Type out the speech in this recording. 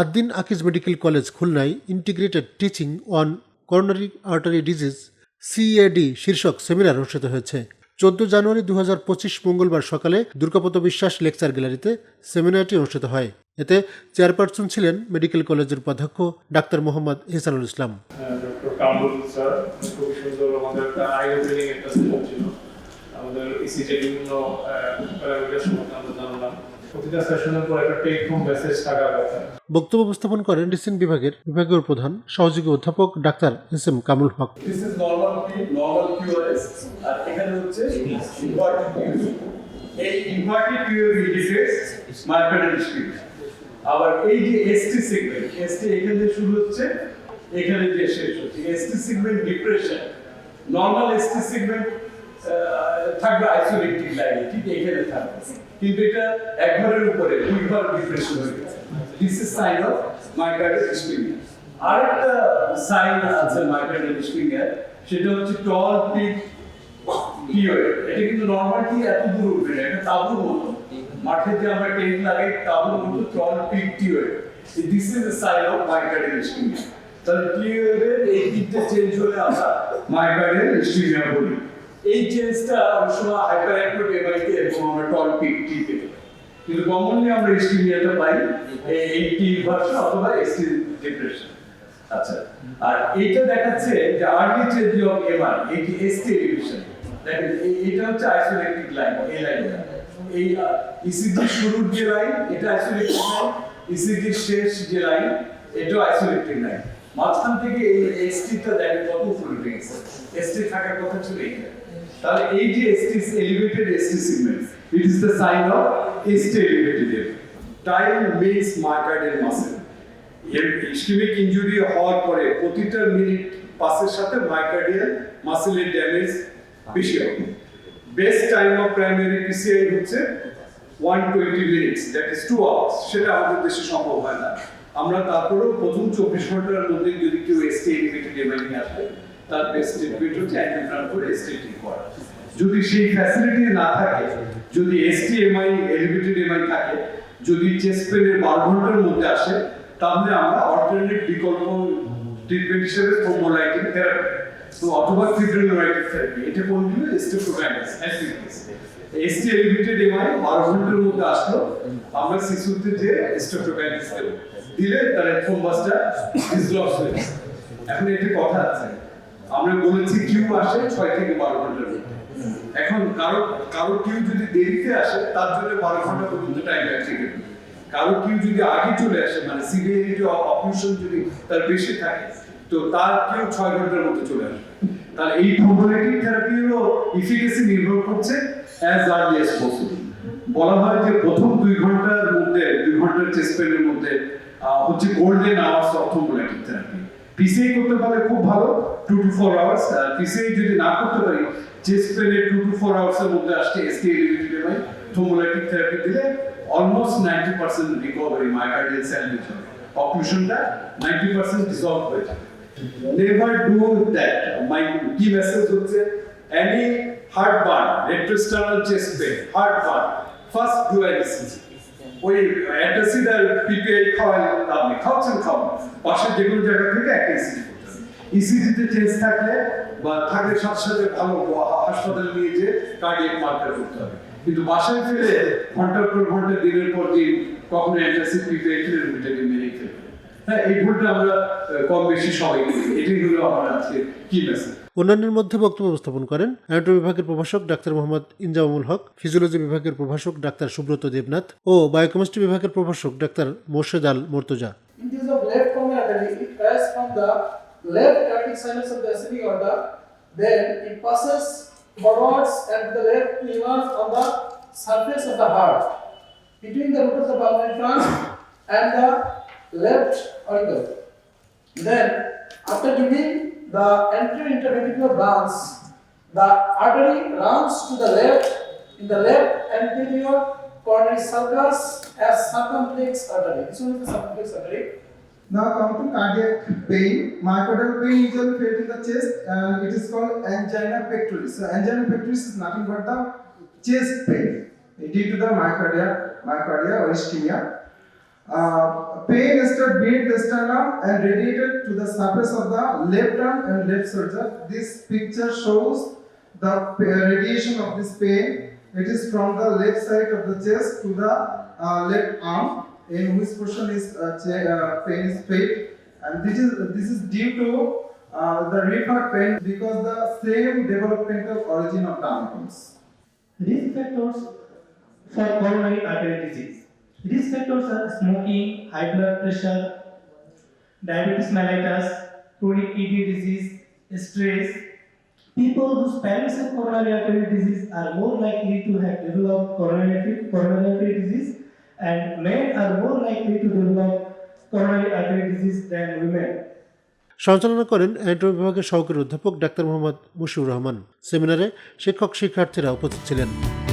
Ad-din Akij medical college খুলনায় integrated teaching on coronary artery disease CAD শীর্ষক seminar অনুষ্ঠিত হয়েছে। চোদ্দ জানুয়ারি দু মঙ্গলবার সকালে দুর্গাপত বিশ্বাস লেকচার গ্যালারিতে সেমিনারটি অনুষ্ঠিত হয়। এতে চেয়ারপারসন ছিলেন মেডিকেল কলেজের উপাধ্যক্ষ ডাক্তার মোহাম্মদ ইহসানুল ইসলাম। সুন্দর আমাদের ইসিজে বিভিন্ন আমরা জানলাম। প্রতিটা সেশনের পর একটা টেক হোম মেসেজ থাকার কথা বক্তব্য উপস্থাপন করেন ডিসিন বিভাগের বিভাগীয় প্রধান সহযোগী অধ্যাপক doctor S M Kamul Haque. This is normal P normal QRS আর এখানে হচ্ছে এই ইনভার্টেড ইন্ডিকেটস মার্কেটের স্পিড আবার এই যে এসটি সেগমেন্ট এসটি এখানে যে শুরু হচ্ছে এখানে যে শেষ হচ্ছে। ST segment depression normal ST segment থাকবে আইসোলেটিক লাইনে ঠিক এখানে থাকবে। কিন্তু এটা একবারের উপরে দুইবার ডিপ্রেশন হয়ে গেছে। This is sign of ischaemia আরেকটা সাইন আছে ইসকিমিয়া সেটা হচ্ছে টল পিক পিরিয়ড এটা কিন্তু এত দূর উঠবে না, এটা তাবুর মতো। মাঠে যে আমরা টেন্ট লাগাই, তাবুর মতো tall peak period this is sign of myocardial ischaemia তাহলে পিরিয়ডের এই চেঞ্জ হলে আমরা মাইকার্ডিয়াল ইসকিমিয়া বলি। এই চেঞ্জটা অনেক সময় হাইপার অ্যাক্টিভ এমআইতে এবং আমরা টল পিকটি পেতে। কিন্তু কমনলি আমরা ইসকিমিয়াটা পাই, এই টি ভার্সন অথবা এসটি ডিপ্রেশন আচ্ছা আর এটা দেখাচ্ছে যে আর্লি চেঞ্জ অফ এমআর যে এসটি ডিভিশন দেখেন এটা হচ্ছে আইসোলেটেড লাইন এই লাইনটা এই ইসিজি শুরুর যে লাইন এটা আইসোলেটেড লাইন ইসিজি শেষ যে লাইন এটাও আইসোলেটেড লাইন মাঝখান থেকে এই এসটিটা দেখেন কত উপরে উঠে এসটি থাকার কথা ছিল এইখানে। তাহলে এই যে ST elevated ST segment it is the sign of ST elevated time means মার্কার্ডের muscle ischaemic injury হওয়ার পরে প্রতিটা মিনিট পাসের সাথে মাইকার্ডিয়াল মাসেলের ড্যামেজ বেশি হবে। Best time of primary PCI হচ্ছে one twenty minutes that is two hours সেটা আমাদের দেশে সম্ভব হয় না। আমরা তারপরেও প্রথম চব্বিশ ঘণ্টার মধ্যে যদি কেউ এসটি এলিভেটেড এমআই নিয়ে আসে তার বেস্ট ট্রিটমেন্ট হচ্ছে অ্যান্টিপ্রান করে এসটিটি করা। যদি সেই ফ্যাসিলিটি না থাকে, যদি এসটি এলিভেটেড এমআই থাকে, যদি চেস্ট পেনের বারো ঘণ্টার মধ্যে আসে, তাহলে আমরা অল্টারনেট বিকল্প ট্রিটমেন্ট হিসেবে থ্রোম্বোলাইটিক থেরাপি তো অথবা ফিব্রিনোলাইটিক থেরাপি এটা কোন দিলে স্টেপ্টোকাইনাস অ্যাসিডিস এসটি এলিভেটেড এমআই বারো ঘণ্টার মধ্যে আসলো, আমরা শিশুতে যে দেব দিলে তার থ্রোম্বাসটা ডিসলভ হয়ে এখন এটি কথা আছে। আমরা বলেছি কিউ আসে ছয় থেকে বারো ঘণ্টার মধ্যে। এখন কারও কারও কিউ যদি দেরিতে আসে, তার জন্য বারো ঘণ্টা পর্যন্ত টাইম কিন্তু কারও কিউ যদি আগে চলে আসে মানে সিভিয়ারিটি অপারেশন যদি তার বেশি থাকে, তো তার কিউ ছয় ঘণ্টার মধ্যে চলে আসবে। তাহলে এই থেরাপিরও ইফিকেসি নির্ভর করছে অ্যাজ পসিবল বলা হয় যে প্রথম দুই ঘণ্টার মধ্যে, দুই ঘণ্টার চেস্ট পেনের মধ্যে হচ্ছে গোল্ডেন আওয়ার্স থ্রোম্বোলাইটিক থেরাপি করতে পারলে খুব ভালো two to four hours PCI যদি না করতে পারি চেস্ট পেনে টু টু ফোর আওয়ার্স এর মধ্যে আসছে ST elevated MI thrombolytic therapy দিলে almost ninety percent recovery myocardial salvage হবে অপারেশনটা নাইনটি পার্সেন্ট ডিসলভ হয়ে যাবে। নেভার ডু দ্যাট মাই কি মেসেজ হচ্ছে any heartburn retrosternal chest pain heartburn first do anaesthesia ওই অ্যান্টাসিড আর পিপিআই খাওয়াই লাভ নেই, খাওয়াচ্ছেন, খাওয়ান। পাশের যে কোনো জায়গা থেকে একটা ইসিজিতে চেঞ্জ থাকলে বা থাকলে সাথে সাথে ভালো হাসপাতালে নিয়ে যে কার্ডিয়াক মার্কার করতে হবে। কিন্তু বাসায় ফিরে ঘণ্টার পর ঘণ্টা দিনের পর দিন কখনো অ্যান্টাসিড খেলে রুগীটাকে মেরেই ফেলবে হ্যাঁ এই ভুলটা আমরা কম বেশি সবাই করি। এটাই হলো আমার আজকে কি মেসেজ অন্যান্যের মধ্যে বক্তব্য উপস্থাপন করেন অ্যানাটমি বিভাগের প্রভাষক ডাক্তার মোহাম্মদ ইনজামুল হক ফিজিওলজি বিভাগের প্রভাষক ডাক্তার সুব্রত দেবনাথ ও বায়োকেমিস্ট্রি বিভাগের প্রভাষক doctor Morshed Al Murtaza. Left cardiac sinus of the ascending aorta, then it passes forwards and the left emerge on the surface of the heart between the root of the pulmonary trunk and the left auricle. Then, after giving the anterior interventricular branch, the artery runs to the left in the left anterior coronary sulcus as circumflex artery. This one is the circumflex artery. Now come to cardiac pain. Myocardial pain usually felt in the chest and it is called angina pectoris. So angina pectoris is nothing but the chest pain due to the myocardia, myocardia or ischemia. Uh, pain started beneath the sternum and radiated to the surface of the left arm and left shoulder. This picture shows the radiation of this pain. It is from the left side of the chest to the uh, left arm, in which portion is uh, uh, pain is felt, and this is this is due to uh, the referred pain because the same developmental origin of the arms. Risk factors for coronary artery disease. Risk factors are smoking, high blood pressure, diabetes mellitus, chronic kidney disease, stress. People whose parents have coronary artery disease are more likely to have developed coronary, coronary artery disease, and men are more likely to develop coronary artery disease than women. সঞ্চালনা করেন antero বিভাগের সহকারী অধ্যাপক doctor Mohammad Mushiur Rahman সেমিনারে শিক্ষক শিক্ষার্থীরা উপস্থিত ছিলেন